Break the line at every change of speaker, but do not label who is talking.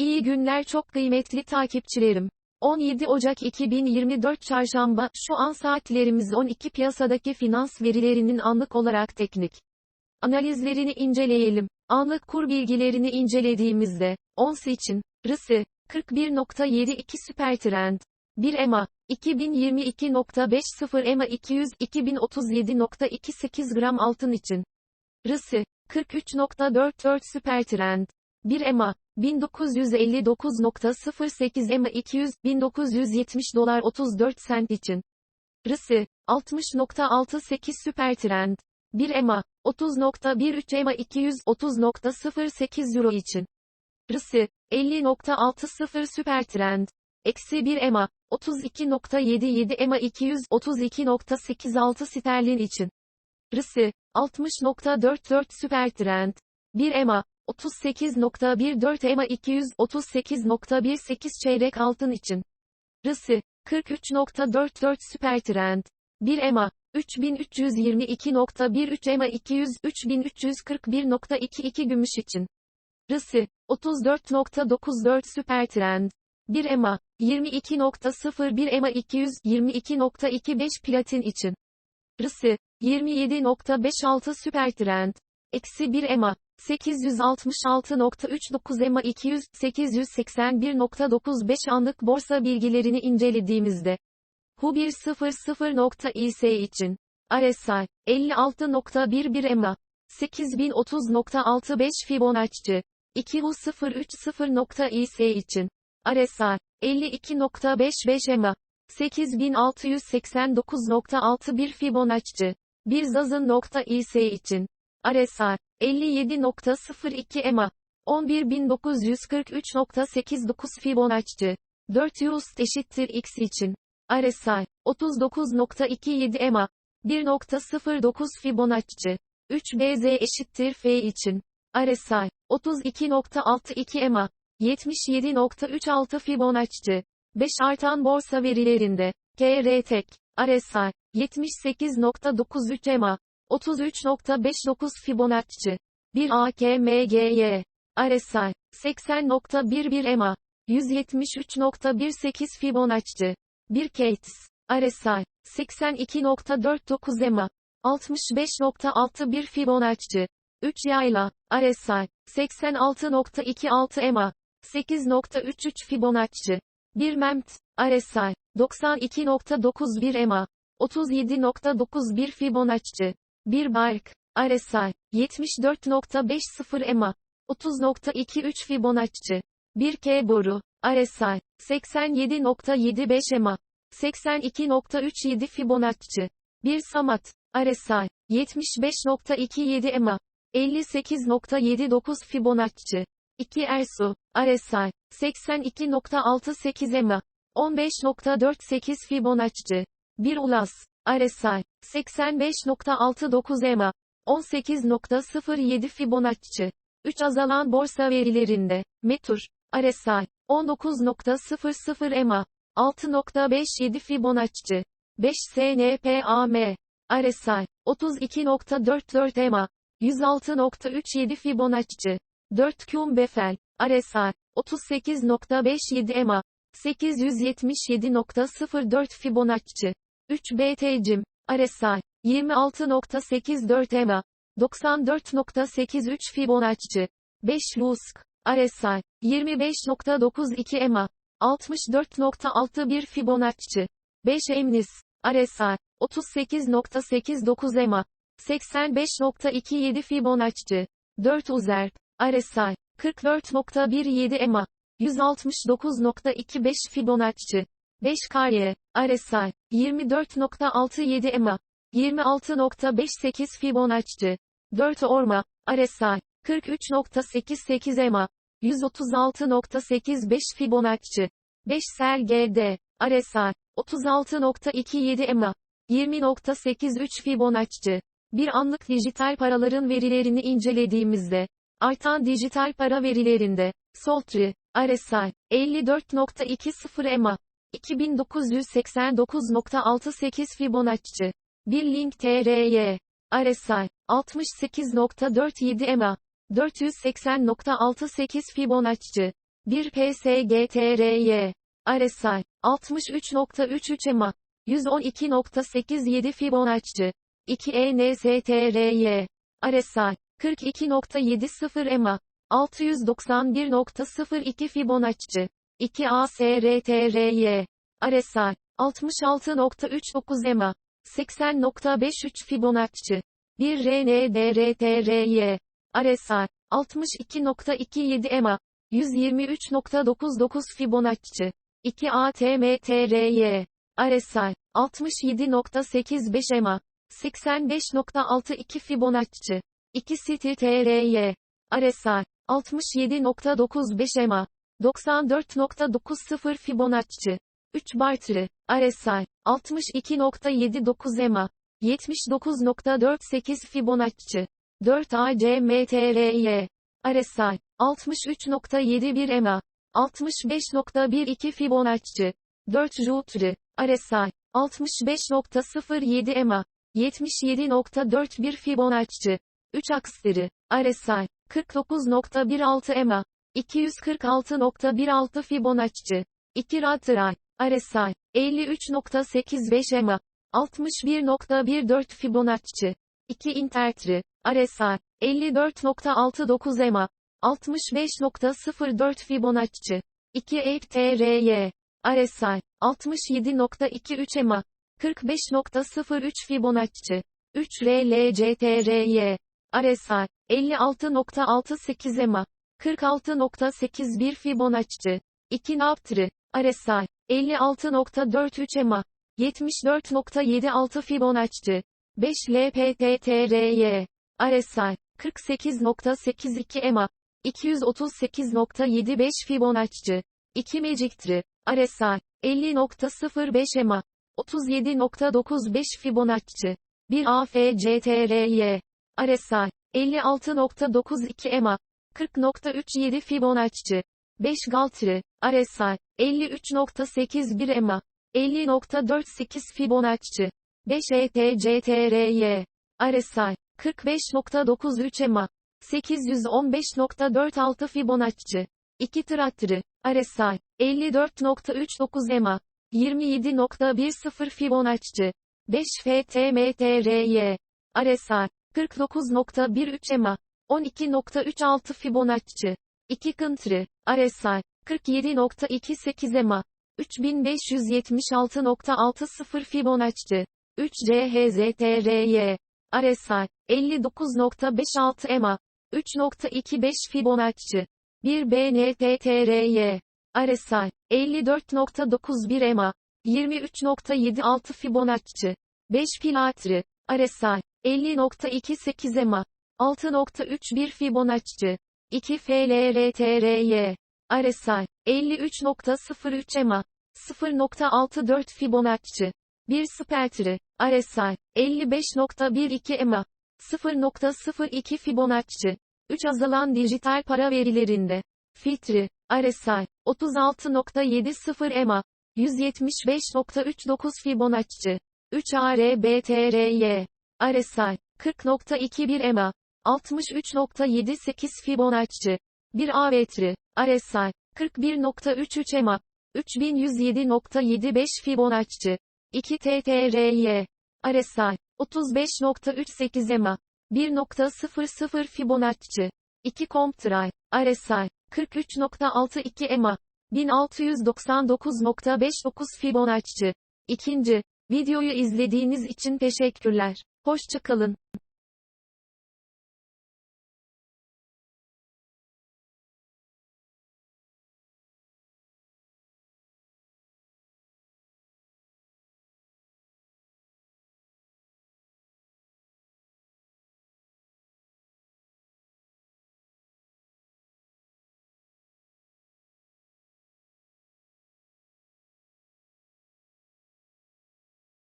İyi günler çok kıymetli takipçilerim. 17 Ocak 2024 Çarşamba, şu an saatlerimiz 12 piyasadaki finans verilerinin anlık olarak teknik analizlerini inceleyelim. Anlık kur bilgilerini incelediğimizde, ons için, RSI, 41.72 süper trend, 1 EMA, 2022.50 EMA 200, 2037.28 gram altın için, RSI, 43.44 süper trend, 1 EMA, 1959.08 EMA 200, 1970 dolar 34 sent için. RSI, 60.68 süper trend. 1 EMA, 30.13 EMA 200, 30.08 euro için. RSI, 50.60 süper trend. Eksi 1 EMA, 32.77 EMA 200, 32.86 sterlin için. RSI, 60.44 süper trend. 1 EMA, 38.14 EMA 200, 38.18 çeyrek altın için. RSI, 43.44 süper trend. 1 EMA, 3322.13 EMA 200, 3341.22 gümüş için. RSI, 34.94 süper trend. 1 EMA, 22.01 EMA 200, 22.25 platin için. RSI, 27.56 süper trend. Eksi 1 EMA, 866.39 EMA 200, 881.95 anlık borsa bilgilerini incelediğimizde. HU 100.is için. RSI, 56.11 EMA, 8030.65 Fibonacci. 2 HU 030.is için. RSI, 52.55 EMA, 8689.61 Fibonacci. 1 Zazın.is için. RSI, 57.02 EMA, 11943.89 Fibonacci. 4 Eurust eşittir X için. RSI, 39.27 EMA, 1.09 Fibonacci. 3 BZ eşittir F için. RSI, 32.62 EMA, 77.36 Fibonacci. 5 artan borsa verilerinde, KRTek, RSI, 78.93 EMA, 33.59 Fibonacci. 1 AKMGY. RSI. 80.11 EMA. 173.18 Fibonacci. 1 Cates. RSI. 82.49 EMA. 65.61 Fibonacci. 3 Yayla. RSI. 86.26 EMA. 8.33 Fibonacci. 1 MEMT. RSI. 92.91 EMA. 37.91 Fibonacci. 1 Bark. RSI. 74.50 EMA. 30.23 Fibonacci. 1 K boru. RSI. 87.75 EMA. 82.37 Fibonacci. 1 Samat. RSI. 75.27 EMA. 58.79 Fibonacci. 2 Ersu. RSI. 82.68 EMA. 15.48 Fibonacci. 1 Ulas. RSI. 85.69 EMA. 18.07 Fibonacci. 3 azalan borsa verilerinde, Metur, RSI, 19.00 EMA, 6.57 Fibonacci, 5 SNPAM, RSI, 32.44 EMA, 106.37 Fibonacci, 4 Cum Befel, RSI, 38.57 EMA, 877.04 Fibonacci, 3 BTCim, RSI, 26.84 EMA, 94.83 Fibonacci. 5 Lusk. RSI. 25.92 EMA. 64.61 Fibonacci. 5 Emnis. RSI. 38.89 EMA. 85.27 Fibonacci. 4 Uzer. RSI. 44.17 EMA. 169.25 Fibonacci. 5 Karye. RSI. 24.67 EMA. 26.58 Fibonacci. 4 Orma. RSI. 43.88 EMA. 136.85 Fibonacci. 5 Sel GD. RSI. 36.27 EMA. 20.83 Fibonacci. Bir anlık dijital paraların verilerini incelediğimizde, artan dijital para verilerinde, Soltri, RSI, 54.20 EMA, 2989.68 Fibonacci, 1 Link TRY, RSI, 68.47 EMA, 480.68 Fibonacci, 1 PSGTRY. RSI. 63.33 EMA. 112.87 Fibonacci. 2 ENSTRY. RSI. 42.70 EMA. 691.02 Fibonacci. 2 ASRTRY. RSI. 66.39 EMA. 80.53 Fibonacci. 1 RNDRTRY. RSI. 62.27 EMA. 123.99 Fibonacci. 2 ATMTRY. RSI. 67.85 EMA. 85.62 Fibonacci. 2 STTRY. RSI. 67.95 EMA. 94.90 Fibonacci. 3 Bartre. RSI. 62.79 EMA. 79.48 Fibonacci. 4 ACMTRY. RSI. 63.71 EMA. 65.12 Fibonacci. 4 Joutre. RSI. 65.07 EMA. 77.41 Fibonacci. 3 Aksleri. RSI. 49.16 EMA. 246.16 Fibonacci. 2 Ratray. RSI. 53.85 EMA. 61.14 Fibonacci. 2 Intertri. RSI. 54.69 EMA. 65.04 Fibonacci. 2 EPTRY. RSI. 67.23 EMA. 45.03 Fibonacci. 3 RLCTRY. RSI. 56.68 EMA. 46.81 Fibonacci. 2 Naptri. RSI. 56.43 EMA. 74.76 Fibonacci. 5 LPTTRY. RSI. 48.82 EMA. 238.75 Fibonacci. 2 Magictri. RSI. 50.05 EMA. 37.95 Fibonacci. 1 AFCTRY. RSI. 56.92 EMA. 40.37 Fibonacci. 5 Galtri. RSI. 53.81 EMA. 50.48 Fibonacci. 5 ETCTRY. RSI. 45.93 EMA. 815.46 Fibonacci. 2 Trattri. RSI. 54.39 EMA. 27.10 Fibonacci. 5 FTMTRY. RSI. 49.13 EMA. 12.36 Fibonacci. 2 Kıntri. RSI. 47.28 EMA. 3576.60 Fibonacci. 3 CHZTRY. RSI. 59.56 EMA. 3.25 Fibonacci. 1 BNTTRY. RSI. 54.91 EMA. 23.76 Fibonacci. 5 Pilatri. RSI. 50.28 EMA. 6.31 Fibonacci. 2 FLRTRY. RSI. 53.03 EMA. 0.64 Fibonacci. 1 Speltri. RSI. 55.12 EMA. 0.02 Fibonacci. 3 azalan dijital para verilerinde. Filtre. RSI. 36.70 EMA. 175.39 Fibonacci. 3 ARBTRY. RSI. 40.21 EMA. 63.78 Fibonacci. 1 AVTRI. RSI. 41.33 EMA. 3107.75 Fibonacci. 2 TTRY. RSI. 35.38 EMA. 1.00 Fibonacci. 2 Comptray. RSI. 43.62 EMA. 1699.59 Fibonacci. İkinci. Videoyu izlediğiniz için teşekkürler. Hoşçakalın.